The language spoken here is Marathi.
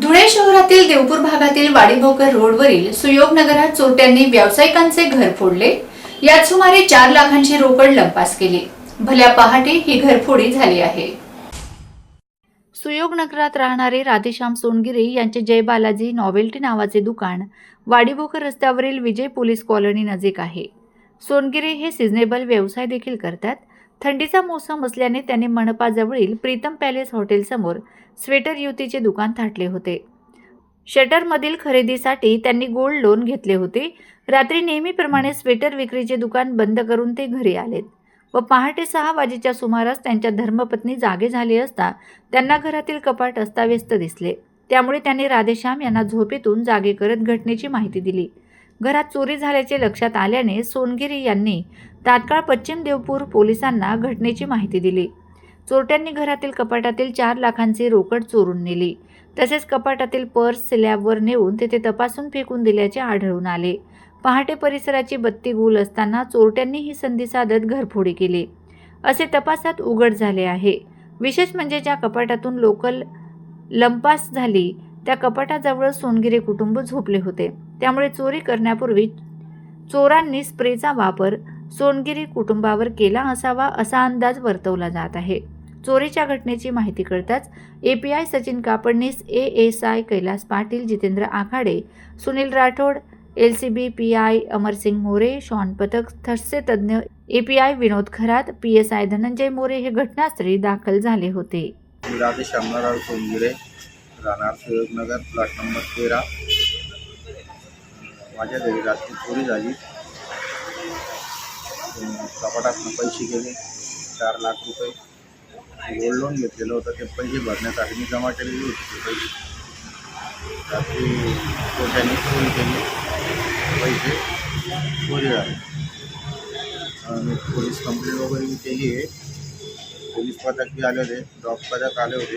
धुळे शहरातील देवपूर भागातील वाडीभोकर रोडवरील सुयोग नगरात चोरट्यांनी व्यावसायिकांचे घर फोडले. यात सुमारे चार लाखांची रोकड लंपास केली. भल्या पहाटे ही घरफोडी झाली आहे. सुयोग नगरात राहणारे राधेश्याम सोनगिरे यांचे जय बालाजी नॉवेल्टी नावाचे दुकान वाडीभोकर रस्त्यावरील विजय पोलीस कॉलनी नजीक आहे. सोनगिरे हे सिजनेबल व्यवसाय देखील करतात. थंडीचा मोसम असल्याने त्याने मनपाजवळील प्रीतम पॅलेस हॉटेलसमोर स्वेटर युतीचे दुकान थाटले होते. शटरमधील खरेदीसाठी त्यांनी गोल्ड लोन घेतले होते. रात्री नेहमीप्रमाणे स्वेटर विक्रीचे दुकान बंद करून ते घरी आलेत. व पहाटे सहा वाजेच्या सुमारास त्यांच्या धर्मपत्नी जागे झाली असता त्यांना घरातील कपाट अस्ताव्यस्त दिसले. त्यामुळे त्यांनी राधेश्याम यांना झोपेतून जागे करत घटनेची माहिती दिली. घरात चोरी झाल्याचे लक्षात आल्याने सोनगिरी यांनी तात्काळ पश्चिम देवपूर पोलिसांना घटनेची माहिती दिली. चोरट्यांनी घरातील कपाटातील चार लाखांची रोकड चोरून नेली. तसेच कपाटातील पर्स स्लॅबवर नेऊन तेथे तपासून फेकून दिल्याचे आढळून आले. पहाटे परिसराची बत्ती गुल असताना चोरट्यांनी ही संधी साधत घरफोडी केली. असे तपासात उघड झाले आहे. विशेष म्हणजे ज्या कपाटातून लोकल लंपास झाली त्या कपाटाजवळ सोनगिरे कुटुंब झोपले होते. त्यामुळे चोरी करण्यापूर्वी चोरांनी स्प्रेचा वापर सोनगिरी कुटुंबावर केला असावा असा अंदाज वर्तवला जात आहे. चोरीच्या घटनेची माहिती कळताच API Sachin Kapadnis A S I Kailas Patil Jitendra Akhade Sunil Rathod L C B P I Amarsing More Shawn पथक थस्से तज्ज्ञ API Vinod Kharat P S I Dhananjay More हे घटनास्थळी दाखल झाले होते. मी राहणार सुयोगनगर प्लॉट नंबर तेरा. माझ्या घरी रात्री चोरी झाली. कपाटातनं पैसे गेले चार लाख रुपये. गोल्ड लोन घेतलेलं होतं ते पैसे भरण्यासाठी मी जमा केलेले होते ते पैसे. रात्री कोट्याने चोरी केली पैसे चोरी झाले. मी पोलीस कंप्लेंट वगैरे मी केली आहे. पोलीस पथक बी आले होते ड्रॉप पथक आले होते.